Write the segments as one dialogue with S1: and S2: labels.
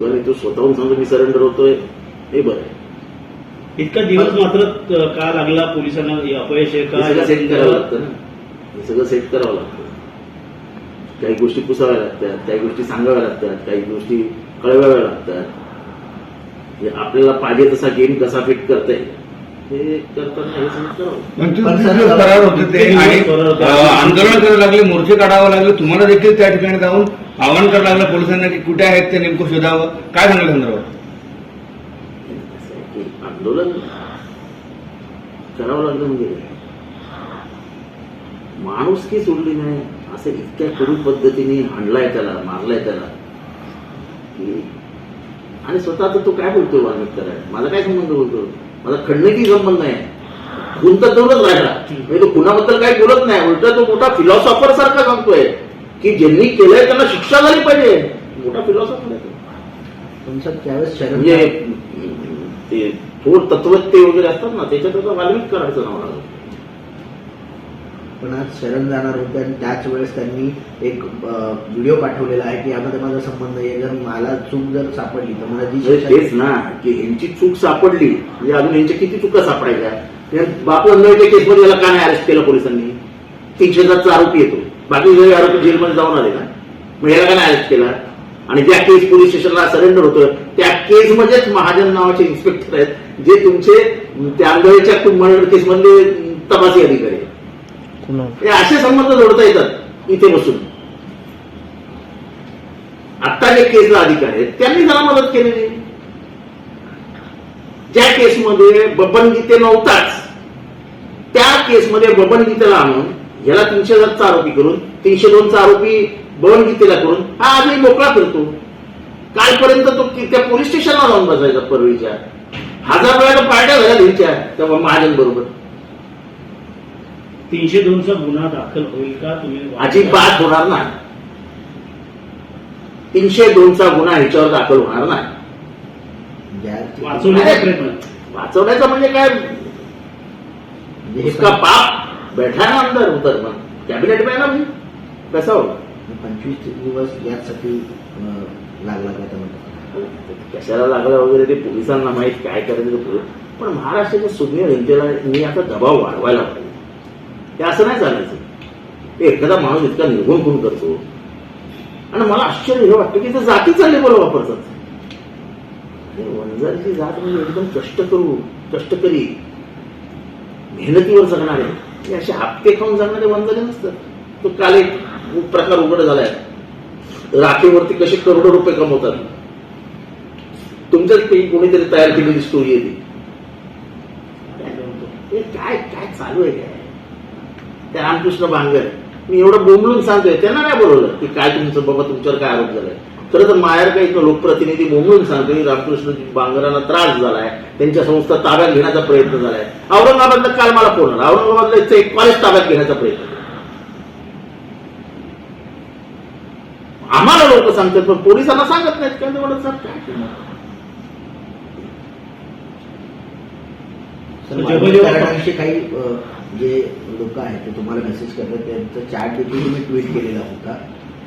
S1: आणि तो स्वतःहून सांगतो मी सरेंडर होतोय. हे बरं
S2: इतका दिवस मात्र का लागला पोलिसांना? हे अपयश आहे
S1: सगळं सेट करावं
S2: का
S1: लागतं ना. हे सगळं सेट करावं लागतं. काही गोष्टी पुसाव्या लागतात काही गोष्टी सांगाव्या लागतात काही गोष्टी कळवाव्या लागतात. हे आपल्याला पाहिजे तसा गेम कसा फिट करता येईल हे करताना करावं?
S3: अ, आंदोलन करायला लागले मोर्चे काढावं लागले तुम्हाला देखील त्या ठिकाणी जाऊन आवाहन करावं लागलं पोलिसांना की कुठे आहेत ते नेमकं शोधावं? काय सांगलं संदर्भात
S1: आंदोलन करावं लागलं म्हणजे. माणूस की सोडली नाही असं इतक्या करू पद्धतीने हाणलाय त्याला मारलाय त्याला की आणि स्वतः तर तो काय बोलतोय वाल्मिक कराय माझा काय संबंध बोलतो माझा खंडकी संबंध नाही? खून राहिला. म्हणजे तो कुणाबद्दल काही बोलत नाही. उलट तो मोठा फिलॉसॉफर सारखा सांगतोय. की ज्यांनी केलंय त्यांना शिक्षा झाली पाहिजे. मोठा फिलॉसॉफर आहे.
S4: तुमचं त्यावेळेस शरण
S1: म्हणजे ते थोर तत्वज्ञ वगैरे असतात ना त्याच्यात आता वाल्मिक करायचं नाव लागलं.
S4: पण आज शरण जाणार होते आणि त्याच वेळेस त्यांनी एक व्हिडिओ पाठवलेला आहे की यामध्ये माझा संबंध आहे. जर मला चूक जर सापडली तर मला जी
S1: म्हणजे तेच ना की ह्यांची चूक सापडली म्हणजे अजून यांच्या किती चुका सापडायच्या? बापू अंधळच्या केसमध्ये याला का नाही अरेस्ट केलं पोलिसांनी? तीनशे आरोपी येतो. बाकी सगळे आरोपी जेलमध्ये जाऊन आले ना. मग याला का नाही अरेस्ट केला? आणि ज्या केस पोलीस स्टेशनला सरेंडर होतं त्या केसमध्येच महाजन नावाचे इन्स्पेक्टर आहेत जे तुमचे त्या आंधळेच्या मर्डर केसमधले तपासी अधिकारी हे असे संबंध जोडता येतात इथे बसून. आता जे केसला अधिकारी आहेत त्यांनी त्याला मदत केलेली. ज्या केसमध्ये बबन गीते नव्हताच त्या केसमध्ये बबन गीतेला आणून ह्याला तीनशे सातचा आरोपी करून तीनशे दोनचा आरोपी बबन गीतेला करून हा आजही मोकळा फिरतो. कालपर्यंत तो त्या पोलीस स्टेशनला जाऊन बसायचा परळीच्या हजार वेळा पार्ट्या झाल्या घ्यायच्या त्या महाजन बरोबर
S2: तीनशे दोनचा गुन्हा दाखल होईल का? तुम्ही
S1: अजिबात होणार नाही. तीनशे दोनचा गुन्हा ह्याच्यावर दाखल होणार नाही.
S2: वाचवण्याचा प्रयत्न
S1: वाचवण्याचा म्हणजे काय?
S4: म्हणजे हे
S1: उसका बाप बैठा ना अंदर उतर मग कॅबिनेट में ना भाई कैसा होगा?
S4: पंचवीस दिवस यासाठी लागला का त्यामध्ये
S1: कशाला लागलं वगैरे ते पोलिसांना माहीत काय करायचं ते पोलीस पण महाराष्ट्राच्या सुज्ञ जनतेला मी आता दबाव वाढवायला पाहिजे ते असं नाही चालायचं. ते एखादा माणूस इतका निर्गुण खून करतो. आणि मला आश्चर्य हे वाटतं की ते जातीचा लेबल वापरतात. हे वंजारीची जात म्हणजे एकदम कष्ट करू कष्टकरी मेहनतीवर जगणारे. हे असे हप्ते खाऊन जाणारे वंजारी नसतात. तो काल एक प्रकार उघड झालाय. राखीवरती कसे करोडो रुपये कमवतात. तुमच्याच पैकी कोणीतरी तयार केलेली स्टोरी आहे ती. काय काय चालू आहे काय? त्या रामकृष्ण भांगर मी एवढं बोंबलून सांगतोय त्यांना काय बोलवलं की काय तुमचं बाबा तुमच्यावर काय आरोप झालाय. खरं तर मायार काही लोकप्रतिनिधी बोंबलून सांगतोय की रामकृष्ण बांगरांना त्रास झालाय त्यांच्या संस्था ताब्यात घेण्याचा प्रयत्न झालाय. औरंगाबादला काल मला फोन आला. औरंगाबादला इथं एक कॉलेज ताब्यात घेण्याचा प्रयत्न. आम्हाला लोक सांगतात पण पोलिसांना सांगत नाहीत. काय तेवढं.
S4: कराडांशी काही जे लोक आहेत ते तुम्हाला मेसेज करतात. त्यांचं चॅट देखील तुम्ही ट्विट केलेला होता.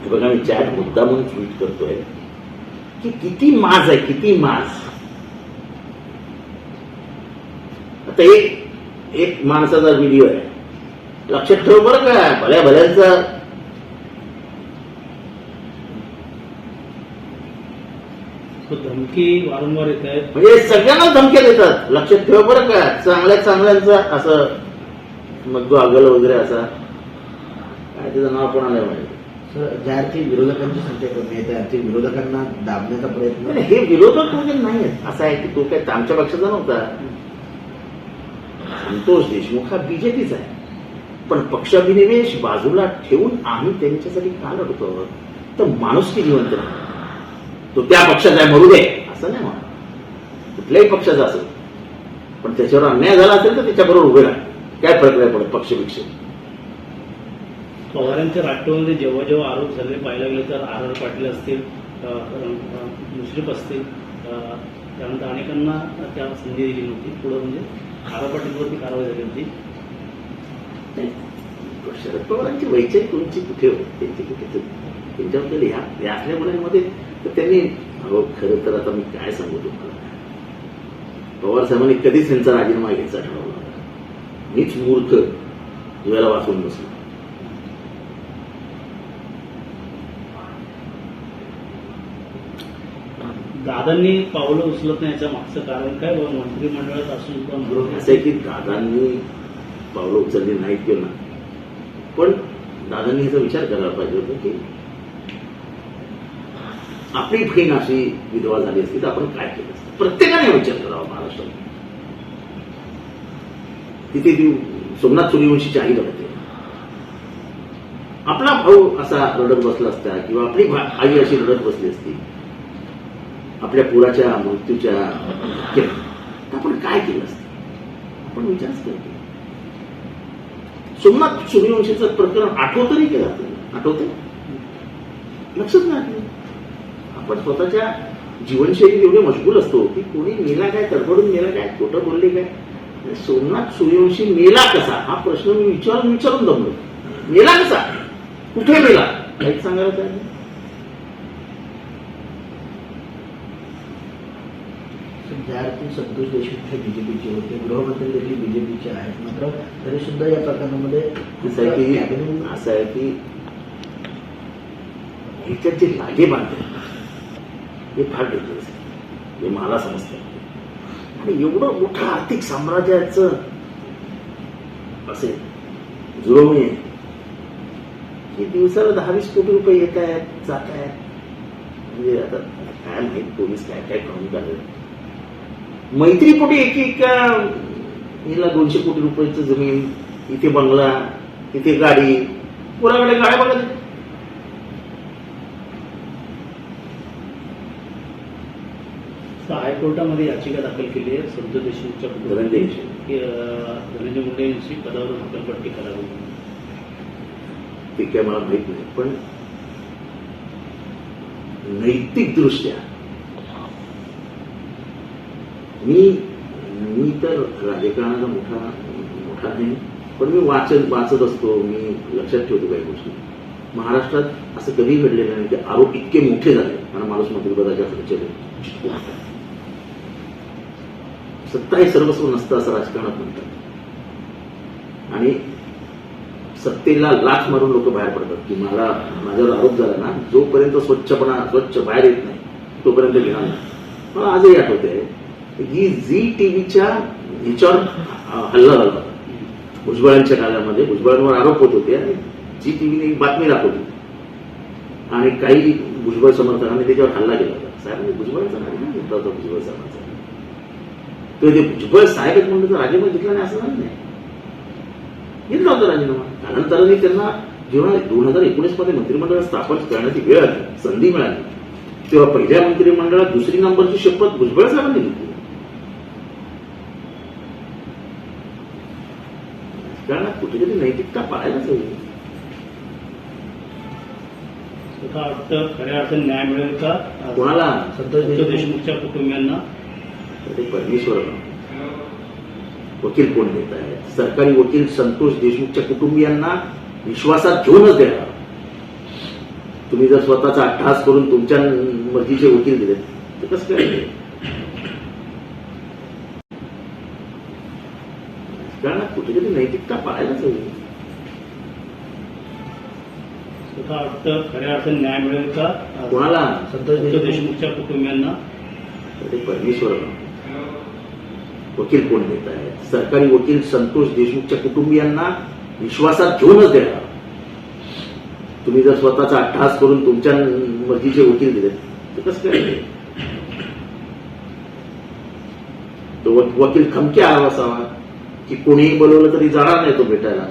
S1: हे बघा मी चॅट मुद्दा म्हणून ट्विट करतोय. की किती माज आहे किती माज. आता एक एक माणसाचा व्हिडिओ आहे. लक्षात ठेव बरं का भल्या भल्यांचा.
S2: धमकी वारंवार येत आहेत.
S1: म्हणजे सगळ्यांना धमक्या देतात. लक्षात ठेव बरं का चांगल्या चांगल्यांचा असं मग अगल वगैरे असा. काय त्याचं नाव कोणाला नाही. माहिती
S4: सर ज्या अर्थी विरोधकांची संख्या कमी आहे त्या अर्थी विरोधकांना दाबण्याचा प्रयत्न
S1: नाही, हे विरोधक वगैरे नाही असं आहे की तो काय आमच्या पक्षाचा नव्हता? संतोष देशमुख हा बीजेपीचा आहे. पण पक्षाभिनिवेश बाजूला ठेवून आम्ही त्यांच्यासाठी का लढतो? तर माणूस की जिवंत तो त्या पक्षाचा आहे मरू दे. असं नाही म्हणा कुठल्याही पक्षाचा असेल पण त्याच्यावर अन्याय झाला असेल तर त्याच्याबरोबर उभे राहा. काय फरक नाही पडत पक्षपेक्षा
S2: पवारांच्या राष्ट्रवादीमध्ये जेव्हा जेव्हा आरोप झाले पाहायला गेले तर आर आर पाटील असतील मुश्रीफ असतील त्यानंतर अनेकांना त्या संधी दिली नव्हती. पुढं म्हणजे आर आर पाटीलवरती कारवाई झाली होती.
S1: शरद पवारांची वैचारिक उंची कुठे होती त्यांची कुठे त्यांच्याबद्दल ह्या या मुलांमध्ये तर त्यांनी अहो खरं तर आता मी काय सांगू तुम्हाला? पवार साहेबांनी कधीच त्यांचा राजीनामा घ्यायचा ठरवला मीच मूर्ख वेळेला वाचून बसलो.
S2: दादांनी पावलं उचलत नाही याच्या मागचं कारण काय? बाबा मंत्रिमंडळात असून पण
S1: असं आहे की दादांनी पावलं उचलली नाहीत किंवा ना पण दादांनी याचा विचार करायला पाहिजे होता की आपली बहीण अशी विधवा झाली असती तर आपण काय केलं असतं? प्रत्येकाने विचार करावा महाराष्ट्रात. तिथे ती सोमनाथ सूर्यवंशीची आई बघते आपला भाऊ असा रडत बसला असता किंवा आपली आई अशी रडत बसली असती. आपल्या पुराच्या मृत्यूच्या आपण काय केलं असतं? आपण विचारच केला सोमनाथ सूर्यवंशीचं प्रकरण आठवत नाही केलं आपल्याला. आठवतं लक्षच नाही आपण स्वतःच्या जीवनशैलीत एवढे मशगूल असतो की कोणी मेला काय तडफडून मेला काय खोटं बोलले काय? सोमनाथ सूर्यवंशी मेला कसा? हा प्रश्न मी विचारून विचारून दमलो. मेला कसा? कुठे मेला? काहीच सांगायला तयार
S4: अर्थी संतोष देशमुख हे बीजेपीचे होते. गृहमंत्री देखील बीजेपीचे आहेत. मात्र तरी सुद्धा या प्रकरणामध्ये
S1: असं आहे की असं आहे की ह्याच्यात जे लागे बांधले हे फार डेंजरस आहे. हे मला समजतं आणि एवढं मोठं आर्थिक साम्राज्याचं असे जुळवणी आहे की दिवसाला दहा वीस कोटी रुपये येत आहेत जात आहेत. म्हणजे आता काय माहीत पोलीस काय काय करून काढलं मैत्रीपोटी एक एक हिला दोनशे कोटी रुपयाचं जमीन इथे बंगला इथे गाडी. कोणाकडे गाड्या बघा
S2: हायकोर्टामध्ये याचिका दाखल केली आहे संतोष देशमुखच्या
S1: धनंजय
S2: धनंजय मुंडे यांची पदावरून हकालपट्टी करावी.
S1: ते काय मला माहीत नाही पण नैतिक मी मी तर राजकारणाचा मोठा मोठा नाही पण मी वाचत वाचत असतो. मी लक्षात ठेवतो काही गोष्टी. महाराष्ट्रात असं कधी घडलेलं नाही की आरोप इतके मोठे झाले. आणि माणूस मंत्रिपदाच्या खर्चले सत्ता हे सर्वस्व नसतं असं राजकारणात म्हणतात. आणि सत्तेला लाच मारून लोक बाहेर पडतात की मला माझ्यावर आरोप झाला ना जोपर्यंत स्वच्छपणा स्वच्छ बाहेर येत नाही तोपर्यंत घेणार नाही मला आजही आठवते ही झी टीव्हीच्या ह्याच्यावर हल्ला झाला होता. भुजबळांच्या काळामध्ये. भुजबळांवर आरोप होत होते आणि झी टीव्हीने एक बातमी दाखवली. आणि काही भुजबळ समर्थकांनी त्याच्यावर हल्ला केला होता. साहेबांनी भुजबळाचा राजीनामा घेतला होता भुजबळ साहेबांचा तर ते भुजबळ साहेब म्हणलं तर राजीनामा घेतला नाही असं नाही. घेतला होता राजीनामा. त्यानंतरही त्यांना जेव्हा दोन हजार एकोणीसमध्ये मंत्रिमंडळ स्थापन करण्याची वेळ आली संधी मिळाली तेव्हा पहिल्या मंत्रिमंडळात दुसरी नंबरची शपथ भुजबळ साहेबांनी घेतली. कुठेतरी नैतिकता पाळायलाच हवी
S2: स्वतः वाटतं खऱ्या अर्थाने न्याय मिळेल का
S1: कोणाला
S4: संतोष
S2: देशमुखच्या कुटुंबियांना
S1: ते परमेश्वर वकील कोण देत आहेत सरकारी वकील संतोष देशमुखच्या कुटुंबियांना विश्वासात घेऊनच देणार तुम्ही जर स्वतःचा अट्टहास करून तुमच्या मर्जीचे वकील दिले तर कसं काय राजकारणात कुठेतरी नैतिकता पाळायलाच हवी
S2: स्वतः वाटतं खऱ्या अर्थाने न्याय मिळेल का
S1: कोणाला
S4: संतोष
S2: संतोष
S4: देशमुख
S2: देशमुखच्या कुटुंबियांना
S1: ते परमेश्वर वकील कोण देत आहेत सरकारी वकील संतोष देशमुखच्या कुटुंबियांना विश्वासात घेऊनच देणार तुम्ही जर स्वतःचा अट्टहास करून तुमच्या मर्जीचे वकील दिले तर कसं काय तो वक- वकील खमके आला असावा की कोणीही बोलवलं तरी जाणार नाही तो भेटायला.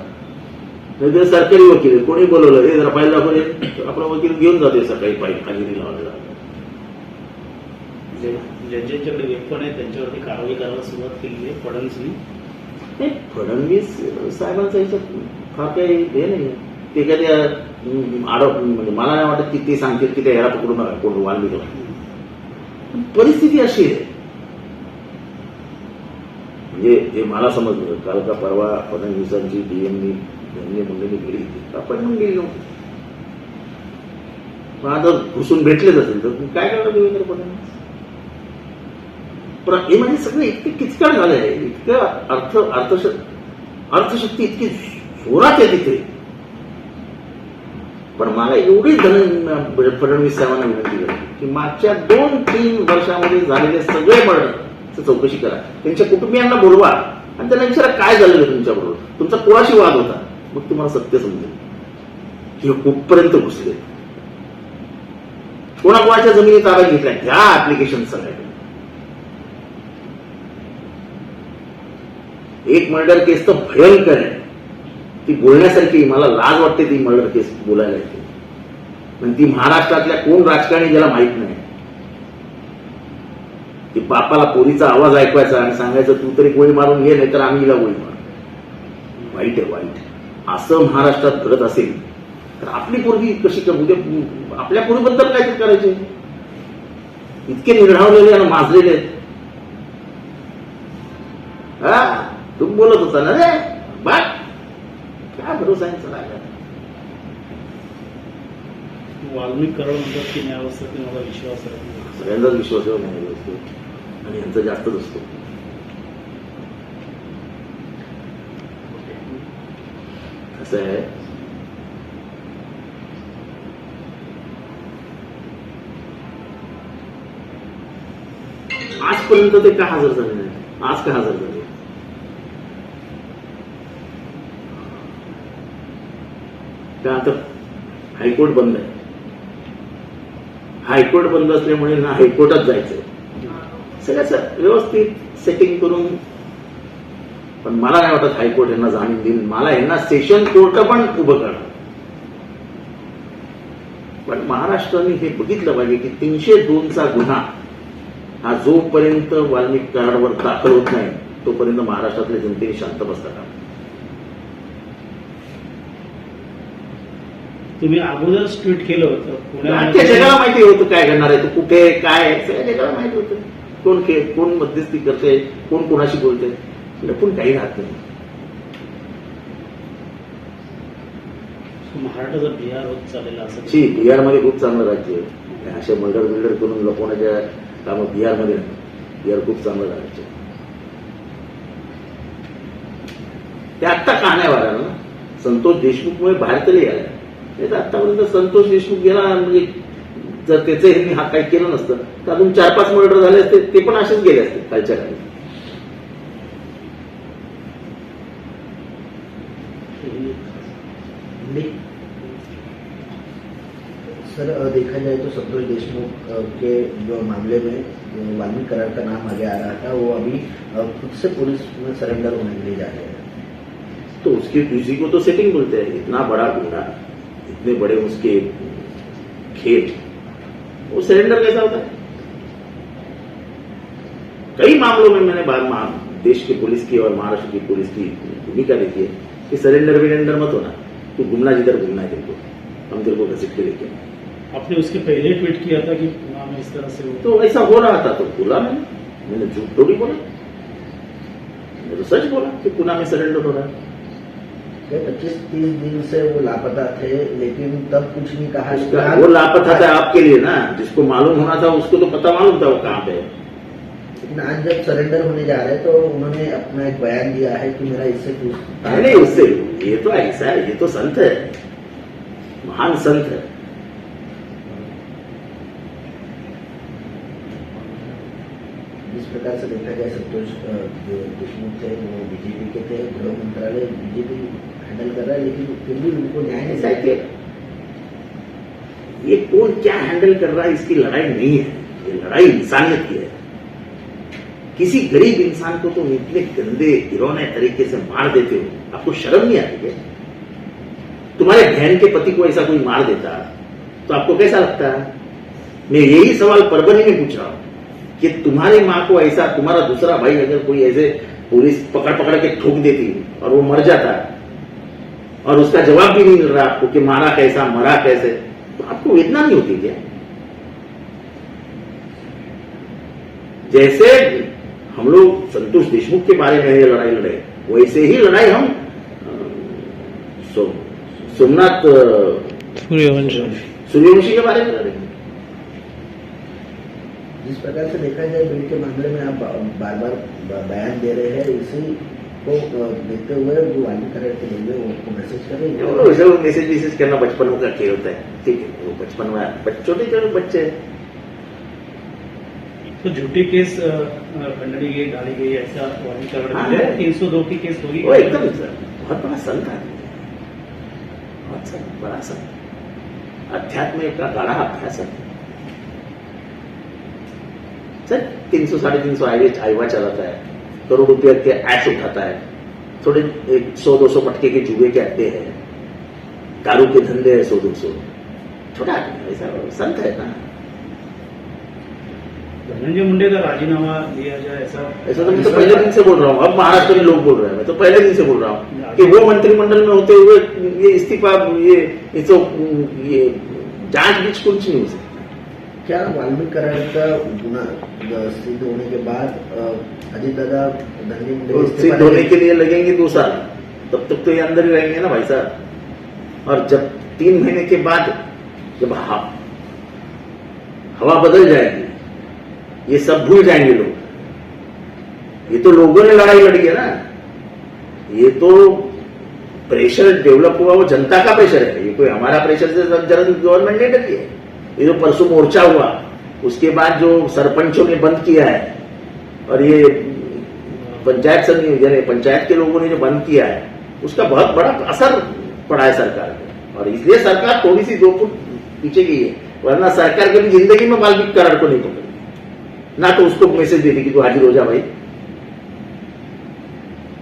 S1: नाही तर सरकारी वकील आहे. कोणी बोलवलं हे जरा पाहिलं दाखवले आपला वकील घेऊन जाते सकाळी पाहिजे हजेरी लावायला.
S2: ज्यांच्याकडे वेपन आहे त्यांच्यावरती कारवाई करायला सुरुवात केली आहे फडणवीसनी?
S1: फडणवीस साहेबांचा याच्यात फार काही हे नाही ते अं, आरोप म्हणजे मला नाही वाटत की ते सांगतील की त्या ह्याला पकडू नका कोण वाल्मिकला. पण परिस्थिती अशी आहे. म्हणजे जे मला समजलं. काल का परवा फडणवीसांची डीएमनी धनंजय मुंडेंनी गेली होती आपण पण गेली. पण आता घुसून भेटलेच असेल तर मग काय करणार देवेंद्र फडणवीस? पण हे म्हणजे सगळं इतके किचकट झालंय. इतकं अर्थ अर्थश अर्थशक्ती इतकी जोरात आहे तिथे. पण मला एवढी धन फडणवीस साहेबांना विनंती करते की मागच्या दोन तीन वर्षामध्ये झालेले सगळे तर चौकशी करा. त्यांच्या कुटुंबियांना बोलवा. आणि त्यांना विचारा काय झालेलं तुमच्याबरोबर? तुमचा कोणाशी वाद होता? मग तुम्हाला सत्य समजेल. की हे कुठपर्यंत घुसले? कोणाकोणाच्या जमिनी ताब्यात घेतल्या? घ्या ऍप्लिकेशन सगळ्या एक मर्डर केस तर भयंकर आहे. ती बोलण्यासारखी मला लाज वाटते ती मर्डर केस बोलायला येते. पण ती महाराष्ट्रातल्या कोण राजकारणी ज्याला माहीत नाही. ती बापाला पोरीचा आवाज ऐकवायचा आणि सांगायचं तू तरी गोळी मारून घे नाही तर आम्ही हिला गोळी मार. वाईट आहे वाईट असं महाराष्ट्रात घडत असेल तर आपली पोरगी कशी कर? उद्या आपल्या पोरीबद्दल काय करायचे. इतके निर्ढावलेले आणि माजलेले आहेत. हा? तू बोलत होता ना रे? बा काय भरोसा आहे चला.
S2: वाल्मिक कराड म्हणतात की न्यायावस्थेत मला विश्वास आहे
S1: सगळ्यांचाच विश्वास आहे. आणि यांचा जास्तच असतो कसं आहे आजपर्यंत ते का हजर झाले नाही? आज का हजर झाले? का आता हायकोर्ट बंद आहे. हायकोर्ट बंद असल्यामुळे ना हायकोर्टात जायचंय. सगळ्याच व्यवस्थित सेटिंग करून. पण मला नाही वाटत हायकोर्ट यांना जामीन देईल. मला यांना सेशन कोर्ट पण उभं करणार पण महाराष्ट्राने हे बघितलं पाहिजे की तीनशे दोनचा गुन्हा हा जोपर्यंत वाल्मिक कराडवर दाखल होत नाही तोपर्यंत महाराष्ट्रातल्या जनतेने शांत बसता का
S2: तुम्ही अगोदरच ट्विट केलं होतं.
S1: जगाला माहिती होतं काय करणार आहे तो कुठे काय सगळ्या जगाला माहिती होतं. कोण खे कोण मध्यस्थी करते कोण कोणाशी बोलते? लपून काही राहत नाही.
S2: महाराष्ट्राचा बिहार होत चाललेला असं
S1: बिहारमध्ये खूप चांगलं राज्य आहे. असे मर्डर बिल्डर करून लपवण्याच्या कामं बिहारमध्ये नाही बिहार खूप चांगलं राज्य आहे. ते आत्ता का नाही वाढला ना संतोष देशमुखमुळे बाहेर तरी आला नाही तर आतापर्यंत संतोष देशमुख गेला म्हणजे जर त्याचे ह्यांनी हा काही केलं नसतं तर अजून चार पाच मर्डर झाले असते ते पण असेच गेले असते खालच्या खाली
S4: सर देखा जाए तो संतोष देशमुख के जो मामले में वाल्मीकि करार का नाम आगे आ रहा था वो अभी खुद से पुलिस में सरेंडर होने के लिए जा रहे हैं.
S1: तो उसकी किसी को तो सेटिंग बोलते हैं इतना बड़ा गुंडा इतने बड़े उसके खेल वो सरेंडर कैसा होता है? कई मामलों में मैंने बार देश की पुलिस की और महाराष्ट्र की पुलिस की भूमिका देखी है कि सरेंडर विरेंडर मत होना तू घूमना जिधर घूमना है तेरे को हम तेरे को घसीट के लेके।
S2: आपने उसके पहले ट्वीट किया था कि में इस तरह से
S1: तो ऐसा हो रहा था तो बोला मैंने मैंने झूठ थोड़ी बोला। मैंने तो सच बोला कि पुणे में सरेंडर हो रहा है।
S4: पच्चीस तीस दिन से वो लापता थे लेकिन तब कुछ नहीं कहा।
S1: वो लापता था आपके लिए ना जिसको मालूम होना था उसको तो पता मालूम था वो कहाँ पे
S4: लेकिन आज जब सरेंडर होने जा रहे हैं तो उन्होंने अपना एक बयान दिया है कि मेरा इससे कुछ
S1: नहीं नहीं उससे ये तो ऐसा है ये तो संत है। महान संत है।
S4: जिस प्रकार से देखा जाए, संतोष जो देशमुख थे, वो बीजेपी के थे, गृह मंत्रालय, बीजेपी हैंडल कर रहा है, लेकिन फिर भी उनको न्याय नहीं
S1: है कि ये कौन क्या हैंडल कर रहा है, इसकी लड़ाई नहीं है। ये लड़ाई इंसानियत की है। किसी गरीब इंसान को तुम इतने गंदे गिरौने तरीके से मार देते हो, आपको शर्म नहीं आती क्या? तुम्हारे बहन के पति को ऐसा कोई मार देता तो आपको कैसा लगता? है मैं यही सवाल परभनी में पूछ रहा हूँ। कि तुम्हारी माँ को ऐसा तुम्हारा दूसरा भाई अगर कोई ऐसे पुलिस पकड़ पकड़ के ठोक देती और वो मर जाता और उसका जवाब भी नहीं मिल रहा आपको कि मारा कैसा मरा कैसे तो आपको वेदना नहीं होती क्या? जैसे हम लोग संतोष देशमुख के बारे में ये लड़ाई लड़े वैसे ही लड़ाई हम सो, सोमनाथ
S2: सूर्यवंशी।
S1: सूर्यवंशी के बारे में लड़ेंगे
S4: जिस प्रकार से देखा जाए बिल के मामले में आप बार बार बयान दे रहे हैं इसी को देखते हुए जो वाल्मीकि करार के लोग हैं वो आपको मैसेज कर रहे हैं।
S1: वो वैसे मैसेज वैसेज करना बचपन का खेल होता है। ठीक है वो बचपन में छोटे छोटे बच्चे
S2: तो झूठी केस खंडनी गई डाली गई ऐसा वाणी
S1: हाँ।
S2: कर तीन सौ दो की केस होगी?
S1: वो एकदम बहुत बड़ा संत आदमी है। बहुत संत बड़ा संत अध्यात्म का गाढ़ा अभ्यास है। सर तीन सौ साढ़े तीन सौ आईवे आईवा चलाता है करोड़ रुपये के ऐश उठाता है। थोड़े एक सौ दो सौ मटके के जुए के अड्डे हैं दारू के धंधे है सौ दो सौ। छोटा आदमी है, ऐसा संत है ना।
S2: धनंजय मुंडे का राजीनामा लिया जाए ऐसा
S1: ऐसा तो मैं तो पहले दिन से बोल रहा हूँ अब महाराष्ट्र के लोग बोल रहे हैं मैं तो पहले दिन से बोल रहा हूँ कि वो मंत्रिमंडल में होते हुए ये इस्तीफा ये ये तो ये जाँच बीच कुछ नहीं हो सकता।
S4: क्या वाल्मीकि करार का गुना सिद्ध होने के बाद अजीत दादा मुंडे
S1: तो सिद्ध होने के लिए लगेंगे दो साल। तब तक तो ये अंदर ही रहेंगे ना भाई साहब। और जब तीन महीने के बाद जब हवा बदल जाएगी ये सब भूल जाएँगे लोग। ये तो लोगों ने लड़ाई लड़ी है ना। ये तो प्रेशर डेवलप हुआ वो जनता का प्रेशर है। ये कोई हमारा प्रेशर से गवर्नमेंट ने डरी है ये जो परसों मोर्चा हुआ उसके बाद जो सरपंचों ने बंद किया है, और ये पंचायत यानी पंचायत के लोगों ने जो बंद किया है, उसका बहुत बड़ा असर पड़ा है सरकार पे। और इसलिए सरकार थोड़ी सी दो फुट पीछे गई है, वरना सरकार कभी ज़िंदगी में वाल्मीकि करार को नहीं पकड़ी ना तो उसको मैसेज दे दी कि, तू हाजिर हो जा भाई।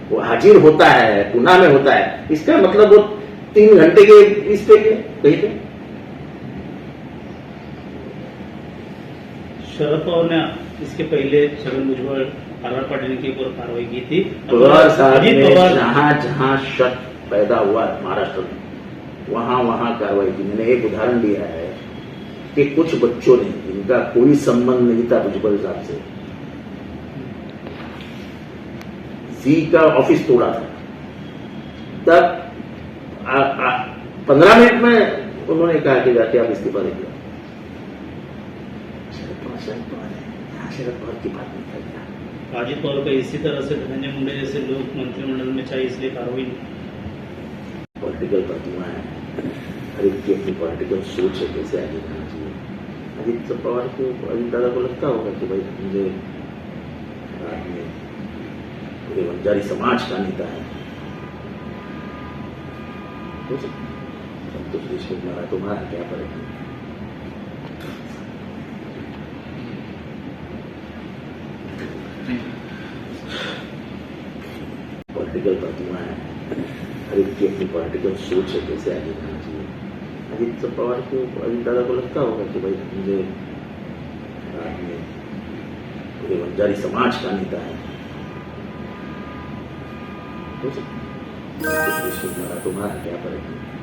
S1: वो हाजिर होता है पुना में होता है। इसका मतलब वो तीन घंटे के इस पे कहीं पे।
S2: शरद पवार ने इसके पहले छगन भुजबल आर आर पाटिल के ऊपर कार्रवाई की थी।
S1: पवार साहब
S2: अजीत
S1: ने
S2: पवार
S1: जहाँ जहाँ शक पैदा हुआ महाराष्ट्र में वहाँ वहाँ कार्रवाई की। मैंने एक उदाहरण दिया है कि कुछ बच्चों ने जिनका कोई संबंध नहीं था भुजबल साहब से। जी का ऑफ़िस तोड़ा था। तब पंद्रह मिनट में उन्होंने कहा कि जाके आप इस्तीफा दे दिया शरद पवार यहाँ पवार की बात नहीं करता
S2: अजीत पवार का इसी तरह से धनंजय मुंडे जैसे लोग मंत्रिमंडल में चाहिए इसलिए कार्रवाई नहीं।
S1: पॉलिटिकल प्रतिमा है। हर एक की अपनी पॉलिटिकल सोच है कैसे आगे जाना चाहिए? अजित पवार को अजित दादा को लगता होगा कि भाई मुझे पूरे बंजारी समाज का नेता है। सकता है। संतोष देशमुख मारा तो क्या फ़र्क है? पॉलिटिकल प्रतिमा है। हर एक की अपनी पॉलिटिकल सोच है, कैसे आगे जाना चाहिए। अजीत अजित पवार को अजीत दादा को लगता होगा कि भाई मुझे पूरे बंजारी समाज का नेता है। तो तुम्हारा क्या है?